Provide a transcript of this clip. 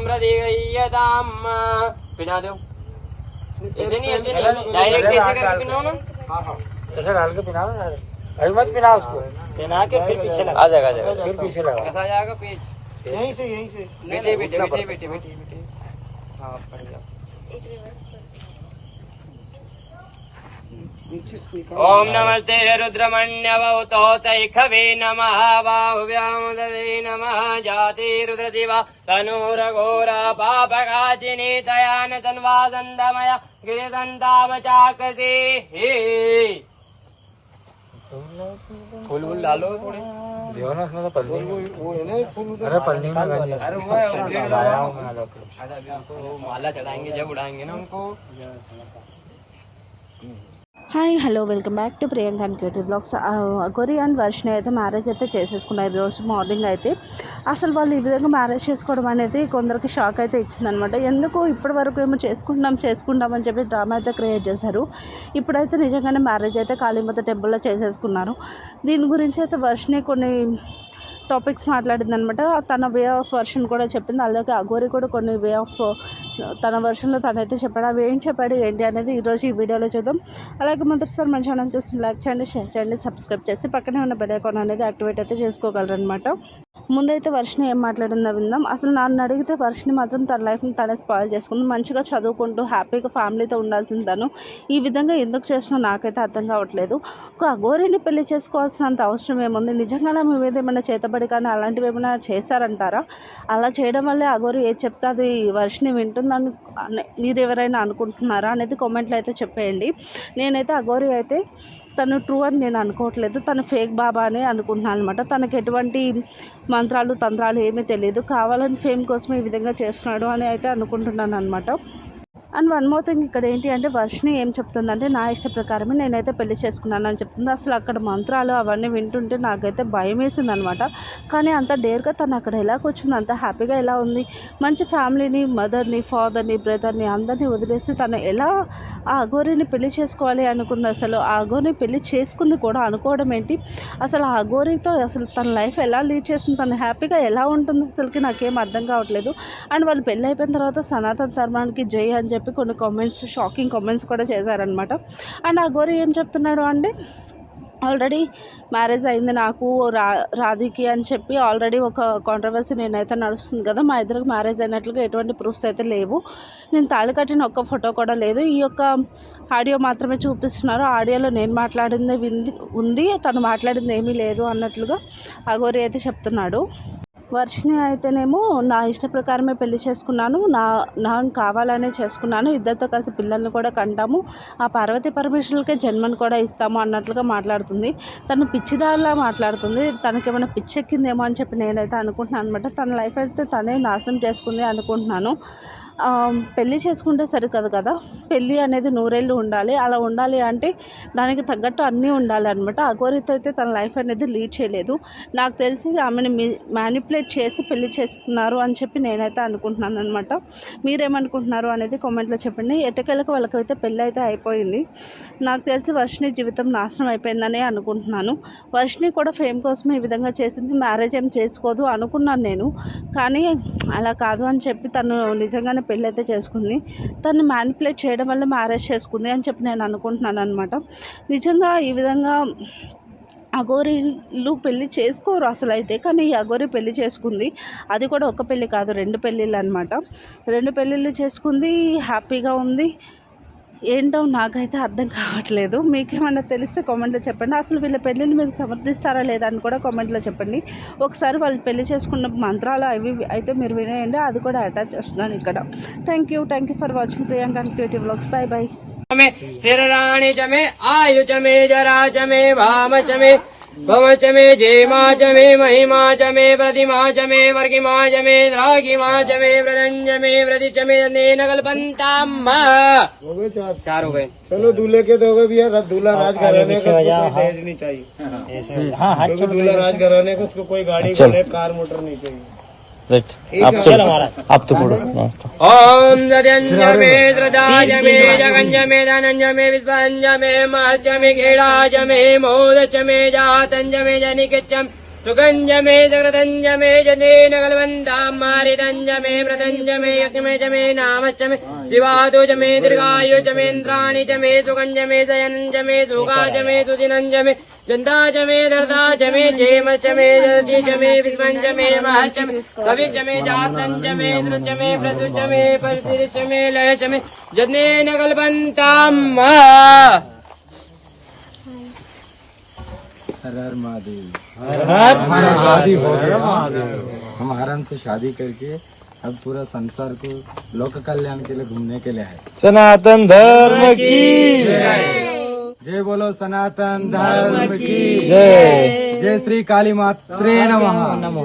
प्रदिगय्यताम् पिना दो ऐसे नहीं ऐसे नहीं। डायरेक्ट ऐसे करके पिनाओ ना। ऐसा डाल के पिना अभी मत पिना उसको। पिना के फिर पीछे लगा। आ जाएगा आ जाएगा। फिर पीछे लगा। कैसा जाएगा पेज। यहीं से यहीं से। बेटे बेटे बेटे बेटे बेटे हाँ। बढ़िया। ओम नमस्ते रुद्रमण्यवौतौतैखवे नम बाहुव्यामुदे नमः जाति रुद्रदिवा तनूरघोरा पापकाचिनी तया न तन्वादन्तमय गिरिदन्तावचाकसि फूल वूल डालो थोड़े। देवर ना उसमें तो पल्ली वो है ना अरे पल्ली में अरे वो माला चढ़ाएँगे जब उड़ाएँगे ना उनको hi hello welcome back to Priyanka and cutie blogs. Gori and Varshini అయితే మ్యారేజ్ అయితే చేసేసుకున్నారు ఈరోజు మార్నింగ్ అయితే. అసలు వాళ్ళు ఈ విధంగా మ్యారేజ్ చేసుకోవడం అనేది కొందరికి షాక్ అయితే ఇచ్చిందనమాట ఎందుకు ఇప్పటి వరకు ఏమో చేసుకుంటాం చేసుకుంటాం అని చెప్పి డ్రామా అయితే క్రియేట్ చేశారు. ఇప్పుడైతే నిజంగానే మ్యారేజ్ అయితే కాళీమాత టెంపుల్లో చేసేసుకున్నారు. దీని గురించి అయితే వర్షిని కొన్ని టాపిక్స్ మాట్లాడింది అనమాట తన వే ఆఫ్ వర్షన్ కూడా చెప్పింది. అలాగే అఘోరి కూడా కొన్ని వే ఆఫ్ తన వర్షన్లో తనైతే చెప్పాడు. అవి ఏం చెప్పాడు ఏంటి అనేది ఈరోజు ఈ వీడియోలో చూద్దాం. అలాగే మొదటిసారి మన ఛానల్ చూసి లైక్ చేయండి షేర్ చేయండి సబ్స్క్రైబ్ చేసి పక్కనే ఉన్న బెల్ ఐకాన్ అనేది యాక్టివేట్ అయితే చేసుకోగలరు అనమాట ముందైతే వర్షిని ఏం మాట్లాడిందో విందాం. అసలు నన్ను అడిగితే వర్షిని మాత్రం తన లైఫ్ని తనే స్పాయిల్ చేసుకుంది. మంచిగా చదువుకుంటూ హ్యాపీగా ఫ్యామిలీతో ఉండాల్సింది తను. ఈ విధంగా ఎందుకు చేస్తున్నా నాకైతే అర్థం కావట్లేదు. ఒక అఘోరిని పెళ్ళి చేసుకోవాల్సినంత అవసరం ఏముంది? నిజంగానే మీ మీద ఏమైనా చేతబడి కానీ అలాంటివి ఏమైనా చేశారంటారా? అలా చేయడం వల్లే అఘోరి ఏది చెప్తే అది వర్షిని వింటుందని మీరు ఎవరైనా అనుకుంటున్నారా? అనేది కామెంట్లో అయితే చెప్పేయండి. నేనైతే అఘోరి అయితే తను ట్రూ అని నేను అనుకోవట్లేదు. తను ఫేక్ బాబా అని అనుకుంటున్నాను అనమాట తనకు ఎటువంటి మంత్రాలు తంత్రాలు ఏమీ తెలియదు. కావాలని ఫేమ్ కోసం ఈ విధంగా చేస్తున్నాడు అని అయితే అనుకుంటున్నాను అనమాట అండ్ వన్ మోర్ థింగ్ ఇక్కడ ఏంటి అంటే వర్షిని ఏం చెప్తుందంటే నా ఇష్ట ప్రకారమే నేనైతే పెళ్ళి చేసుకున్నాను అని చెప్తుంది. అసలు అక్కడ మంత్రాలు అవన్నీ వింటుంటే నాకైతే భయం వేసింది అనమాట కానీ అంత డేర్గా తను అక్కడ ఎలా కూర్చుంది అంత హ్యాపీగా ఎలా ఉంది మంచి ఫ్యామిలీని మదర్ని ఫాదర్ని బ్రదర్ని అందరినీ వదిలేసి తను ఎలా ఆ అఘోరిని పెళ్ళి చేసుకోవాలి అనుకుంది అసలు? ఆ అఘోరిని పెళ్ళి చేసుకుంది కూడా అనుకోవడం ఏంటి? అసలు ఆ అఘోరితో అసలు తన లైఫ్ ఎలా లీడ్ చేస్తుంది తను హ్యాపీగా ఎలా ఉంటుంది? అసలుకి నాకేం అర్థం కావట్లేదు. అండ్ వాళ్ళు పెళ్ళి అయిపోయిన తర్వాత సనాతన ధర్మానికి జై అని చెప్పి చెప్పి కొన్ని కామెంట్స్ షాకింగ్ కామెంట్స్ కూడా చేశారనమాట అండ్ ఆ గోరి ఏం చెప్తున్నాడు అంటే ఆల్రెడీ మ్యారేజ్ అయింది నాకు రా రాధికి అని చెప్పి ఆల్రెడీ ఒక కాంట్రవర్సీ నేనైతే నడుస్తుంది కదా మా ఇద్దరికి మ్యారేజ్ అయినట్లుగా ఎటువంటి ప్రూఫ్స్ అయితే లేవు. నేను తాళి కట్టిన ఒక్క ఫోటో కూడా లేదు. ఈ యొక్క ఆడియో మాత్రమే చూపిస్తున్నారు. ఆడియోలో నేను మాట్లాడింది వింది ఉంది తను మాట్లాడింది ఏమీ లేదు అన్నట్లుగా అగోరి అయితే చెప్తున్నాడు. వర్షిని అయితేనేమో నా ఇష్ట ప్రకారమే పెళ్ళి చేసుకున్నాను. నా నా కావాలనే చేసుకున్నాను. ఇద్దరితో కలిసి పిల్లల్ని కూడా కంటాము. ఆ పార్వతి పరమేశ్వరులకే జన్మను కూడా ఇస్తాము అన్నట్లుగా మాట్లాడుతుంది. తను పిచ్చిదారిలా మాట్లాడుతుంది. తనకేమైనా పిచ్చెక్కిందేమో అని చెప్పి నేనైతే అనుకుంటున్నాను అనమాట తన లైఫ్ అయితే తనే నాశనం చేసుకుంది అనుకుంటున్నాను. పెళ్ళి చేసుకుంటే సరికదు కదా. పెళ్ళి అనేది నూరేళ్ళు ఉండాలి. అలా ఉండాలి అంటే దానికి తగ్గట్టు అన్నీ ఉండాలి అనమాట అఘోరితో అయితే తన లైఫ్ అనేది లీడ్ చేయలేదు. నాకు తెలిసి ఆమెను మ్యానిపులేట్ చేసి పెళ్ళి చేసుకున్నారు అని చెప్పి నేనైతే అనుకుంటున్నాను అనమాట మీరేమనుకుంటున్నారు అనేది కామెంట్లో చెప్పండి. ఎటకెళ్ళకు వాళ్ళకైతే పెళ్ళి అయితే అయిపోయింది. నాకు తెలిసి వర్షిని జీవితం నాశనం అయిపోయిందనే అనుకుంటున్నాను. వర్షిని కూడా ఫేమ్ కోసం ఈ విధంగా చేసింది. మ్యారేజ్ ఏం చేసుకోదు అనుకున్నాను నేను. కానీ అలా కాదు అని చెప్పి తను నిజంగానే పెళ్ళి అయితే చేసుకుంది. తను మ్యానిపులేట్ చేయడం వల్ల మ్యారేజ్ చేసుకుంది అని చెప్పి నేను అనుకుంటున్నాను అనమాట నిజంగా ఈ విధంగా అఘోరీలు పెళ్ళి చేసుకోరు అసలు అయితే కానీ ఈ అఘోరి పెళ్ళి చేసుకుంది. అది కూడా ఒక పెళ్ళి కాదు రెండు పెళ్ళిళ్ళు అనమాట రెండు పెళ్ళిళ్ళు చేసుకుంది హ్యాపీగా ఉంది. ఏంటో నాకైతే అర్థం కావట్లేదు. మీకేమన్నా తెలిస్తే కామెంట్లో చెప్పండి. అసలు వీళ్ళ పెళ్ళిని మీరు సమర్థిస్తారా లేదా అని కూడా కామెంట్లో చెప్పండి. ఒకసారి వాళ్ళు పెళ్ళి చేసుకున్న మంత్రాలు అవి అయితే మీరు వినేయండి. అది కూడా అటాచ్ చేస్తున్నాను ఇక్కడ. Thank you thank you for watching Priyanka creative blogs bye bye రాణి శరీరాణి చ మే జరా వామ मे भव च मे जेमा च मे महिमा च मे प्रतिमा च मे वर्गिमा च मे द्रागिमा च मे व्रदंज मे व्रति च मे नेन कल्पन्ताम्। हो गए चार चार हो गए। चलो दूल्हे के दोगे भी यार दूल्हा राज घराने का उसको कोई दहेज नहीं चाहिए। दूल्हा राज घराने को उसको कोई गाड़ी कार मोटर नहीं चाहिए। वेट आप चलो। आप तो पढ़ो हाँ, तो। ओम ददंजमे द्रदाजमे जगंजमे धनंजमे विश्वंजमे महचमे मे मोदचमे जातंजमे जनिकचम सुगंजमे जगदंजमे जने नगलवंदा मारिदंजमे मृदंजमे यज्ञमे जमे नामचमे शिवादो जमे दीर्घायु जमेन्द्राणि जमे सुगंजमे जयनंजमे सुगाजमे सुदिनंजमे चंदा चमे दर्दा चमे जेम चमे दर्दी चमे विस्मन चमे मह कवि चमे जातन चमे द्रुचमे प्रदु चमे परसिर चमे लय चमे जने न कल्पन्ताम हर हर महादेव हमारा शादी हो गया हम आराम से शादी करके अब पूरा संसार को लोक कल्याण के लिए घूमने के लिए है सनातन धर्म की జై బోలో సనాతన్ ధర్మ జై. జై. శ్రీ కాళీ మాత్రే నమ. నమో